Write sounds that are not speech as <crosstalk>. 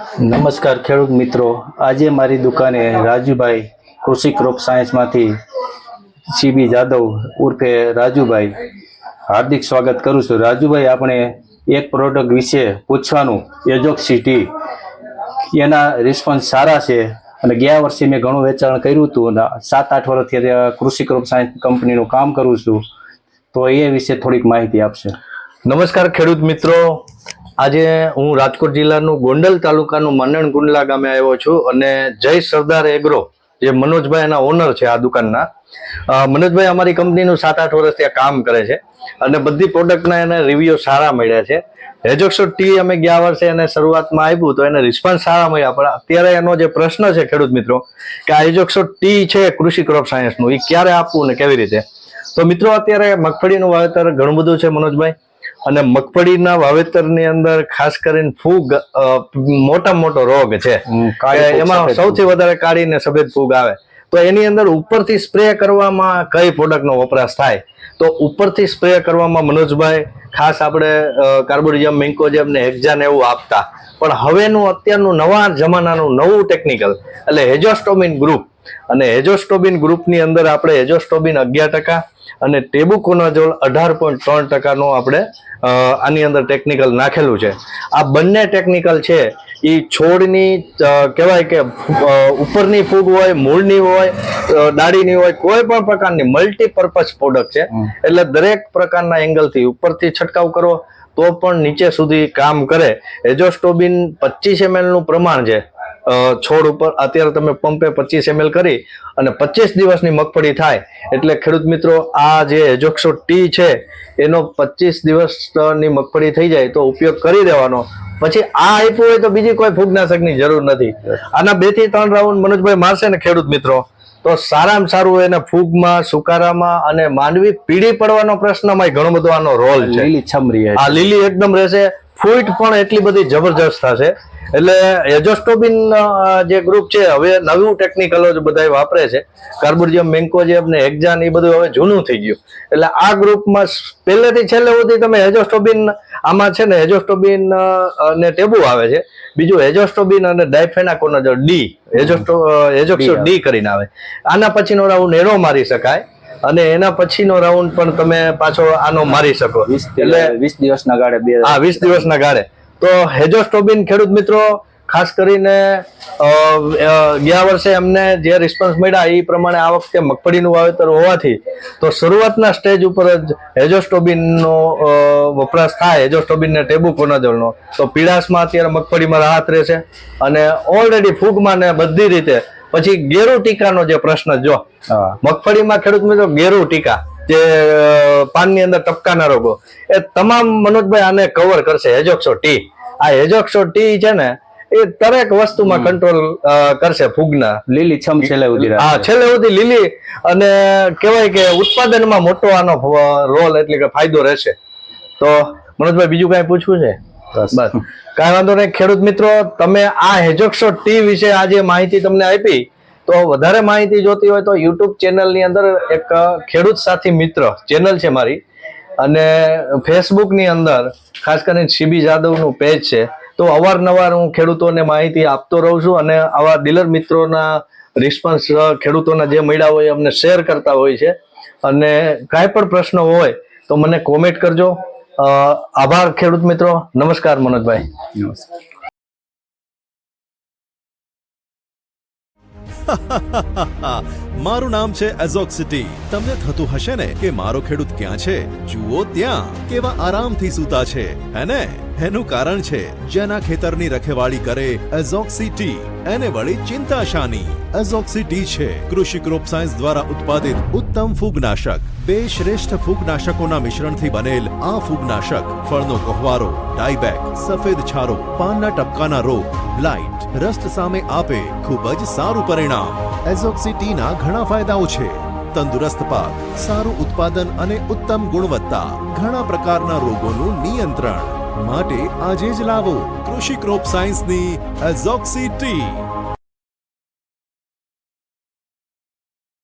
નમસ્કાર ખેડૂત મિત્રો. આજે મારી દુકાને રાજુભાઈ કૃષિ ક્રોપ સાયન્સમાંથી સીબી જાદવ ઉર્ફે રાજુભાઈ. હાર્દિક સ્વાગત કરું છું. રાજુભાઈ, આપણે એક પ્રોડક્ટ વિશે પૂછવાનું. એજોક્સિટી એના રિસ્પોન્સ સારા છે. અને ગયા વર્ષે મેં ઘણું વેચાણ કર્યું હતું સાત આઠ વર્ષથી કૃષિ ક્રોપ સાયન્સ કંપનીનું કામ કરું છું. તો એ વિશે થોડીક માહિતી આપશે. નમસ્કાર ખેડૂત મિત્રો. આજે હું રાજકોટ જિલ્લાનું ગોંડલ તાલુકાનું માનણ ગુંડલા ગામે આવ્યો છું અને જય સરદાર એગ્રો, જે મનોજભાઈ એના ઓનર છે આ દુકાનના. મનોજભાઈ અમારી કંપનીનું સાત આઠ વર્ષથી આ કામ કરે છે અને બધી પ્રોડક્ટના એને રિવ્યુ સારા મળ્યા છે. હેજોક્સો ટી અમે ગયા વર્ષે એને શરૂઆતમાં આપ્યું તો એને રિસ્પોન્સ સારા મળ્યા, પણ અત્યારે એનો જે પ્રશ્ન છે ખેડૂત મિત્રો, કે આ હેજોક્સો ટી છે કૃષિ ક્રોપ સાયન્સનું એ ક્યારે આપવું ને કેવી રીતે? તો મિત્રો અત્યારે મગફળીનું વાવેતર ઘણું બધું છે મનોજભાઈ. અને મગફળીના વાવેતરની અંદર ખાસ કરીને ફૂગ મોટા મોટો રોગ છે. એમાં સૌથી વધારે કાળી ને સફેદ ફૂગ આવે. તો એની અંદર ઉપરથી સ્પ્રે કરવામાં કઈ પ્રોડક્ટનો વપરાશ થાય? તો ઉપરથી સ્પ્રે કરવામાં મનોજભાઈ ખાસ આપણે કાર્બોડિયમ મેન્કોજેમ ને હેક્ઝાન એવું આપતા. પણ હવેનું અત્યારનું નવા જમાનાનું નવું ટેકનિકલ એટલે હેજોસ્ટોમિન ગ્રુપ અને હેજોસ્ટોબિન ગ્રુપની અંદર આપણે હેજોસ્ટોબિન અગિયાર ટકા અને ટેબુકોનાઝોલ અઢાર પોઈન્ટ ત્રણ ટકાનું આપણે આની અંદર ટેકનિકલ નાખેલું છે. આ બંને ટેકનિકલ છે. એ છોડની કહેવાય કે ઉપરની ફૂગ હોય મૂળની હોય અ, ડાળીની હોય કોઈ પણ પ્રકારની મલ્ટીપર્પઝ પ્રોડક્ટ છે. એટલે દરેક પ્રકારના એંગલથી ઉપરથી છંટકાવ કરો તો પણ નીચે સુધી કામ કરે. એજોસ્ટોબિન પચીસનું પ્રમાણ છે. છોડ ઉપર અત્યારે તમે પંપે પચીસ એમએલ કરી અને પચીસ દિવસની મગફળી થાય. એટલે ખેડૂત મિત્રો આ જે એજોક્સો ટી છે એનો પચીસ દિવસની મગફળી થઈ જાય તો ઉપયોગ કરી દેવાનો. પછી આ આપ્યું હોય તો બીજી કોઈ ફૂગનાશકની જરૂર નથી. આના બેથી ત્રણ રાઉન્ડ મનોજભાઈ મારશે ને ખેડૂત મિત્રો. તો સારામાં સારું એને ફૂગમાં સુકારામાં અને માનવી પીળી પડવાનો પ્રશ્નમાં ઘણો બધો આનો રોલ છે. લીલી છમરી આ લીલી એકદમ રહેશે. ફૂટ પણ એટલી બધી જબરજસ્ત થશે. એટલે એજોસ્ટોબિન જે ગ્રુપ છે હવે નવું ટેકનિકલો જ બધા વાપરે છે. કાર્બોડિયમ મેન્કોજેબ ને એક્ઝાન એ બધું હવે જૂનું થઈ ગયું. એટલે આ ગ્રુપમાં પહેલેથી છેલ્લે સુધી તમે હેજોસ્ટોબિન આમાં છે ને એજોસ્ટોબિન ને ટેબુ આવે છે. બીજું એજોસ્ટોબિન અને ડાયફેનાકોનાઝોલ ડી હેજોસ્ટો એજોક્સો ડી કરીને આવે. આના પછીનો રાઉન્ડ એનો મારી શકાય અને એના પછીનો રાઉન્ડ પણ તમે પાછો આનો મારી શકો. વીસ એટલે વીસ દિવસના ગાળે બે હા વીસ દિવસના ગાળે. તો હેજોસ્ટોબિન ખેડૂત મિત્રો ખાસ કરીને ગયા વર્ષે અમને જે રિસ્પોન્સ મળ્યા એ પ્રમાણે આ વખતે મગફળીનું વાવેતર હોવાથી તો શરૂઆતના સ્ટેજ ઉપર જ હેજોસ્ટોબિનનો વપરાશ થાય હેજોસ્ટોબિન ને ટેબુ કોનાઝોલનો તો પીડાસમાં અત્યારે મગફળીમાં રાહત રહેશે અને ઓલરેડી ફૂગમાં ને બધી રીતે પછી ગેરુ ટીકાનો જે પ્રશ્ન જો મગફળીમાં ખેડૂત મિત્રો ગેરુ ટીકા. જે પાનની અંદર ટપકાના રોગો. એ તમામ મનોજભાઈ આને કવર કરશે હેજોક્સો ટી. આ હેજોક્સો ટી છે ને એ દરેક વસ્તુમાં કંટ્રોલ કરશે ફૂગના. લીલી છમ છેલ્લે સુધી. હા છેલ્લે સુધી લીલી. અને કહેવાય કે ઉત્પાદનમાં મોટો આનો રોલ એટલે કે ફાયદો રહેશે. તો મનોજભાઈ બીજું કાંઈ પૂછવું છે. બસ. કાંઈ વાંધો નહીં. ખેડૂત મિત્રો તમે આ હેજોક્સો ટી વિશે આજે માહિતી તમને આપી. તો વધારે માહિતી જોતી હોય તો યુટ્યુબ ચેનલની અંદર એક ખેડૂત સાથી મિત્ર ચેનલ છે મારી. અને ફેસબુકની અંદર ખાસ કરીને સીબી જાદવનું પેજ છે. તો અવારનવાર હું ખેડૂતોને માહિતી આપતો રહું છું અને આવા ડીલર મિત્રોના રિસ્પોન્સ ખેડૂતોના જે મળ્યા હોય અમને શેર કરતા હોય છે. અને કાંઈ પણ પ્રશ્ન હોય તો મને કોમેન્ટ કરજો. આભાર ખેડૂત મિત્રો. નમસ્કાર મનોજભાઈ. નમસ્કાર. <laughs> મારું નામ છે એઝોક્સિટી તમને થતું હશે ને કે મારો ખેડૂત ક્યાં છે? જુઓ ત્યાં. કેવા આરામથી સૂતા છે. હે ને? એનું કારણ છે, જેના ખેતરની રખેવાળી કરે એઝોક્સિટી એને વળી ચિંતા શાની એઝોક્સિટી છે. કૃષિ ક્રોપ સાયન્સ દ્વારા ઉત્પાદિત ઉત્તમ ફૂગનાશક. બે શ્રેષ્ઠ ફૂગનાશકોના મિશ્રણથી બનેલ આ ફૂગનાશક, ફળનો કોહવારો ડાયબેક, સફેદ છારો, પાનના ટપકાના રોગ, બ્લાઇટ રસ્ટ સામે આપે ખૂબ જ સારું પરિણામ. એઝોક્સિટીના ઘણા ફાયદાઓ છે. તંદુરસ્ત પાક, સારું ઉત્પાદન અને ઉત્તમ ગુણવત્તા, ઘણા પ્રકારના રોગોનું નિયંત્રણ. માટે આજે જ લાવો કૃષિ ક્રોપ સાયન્સની એઝોક્સી ટી.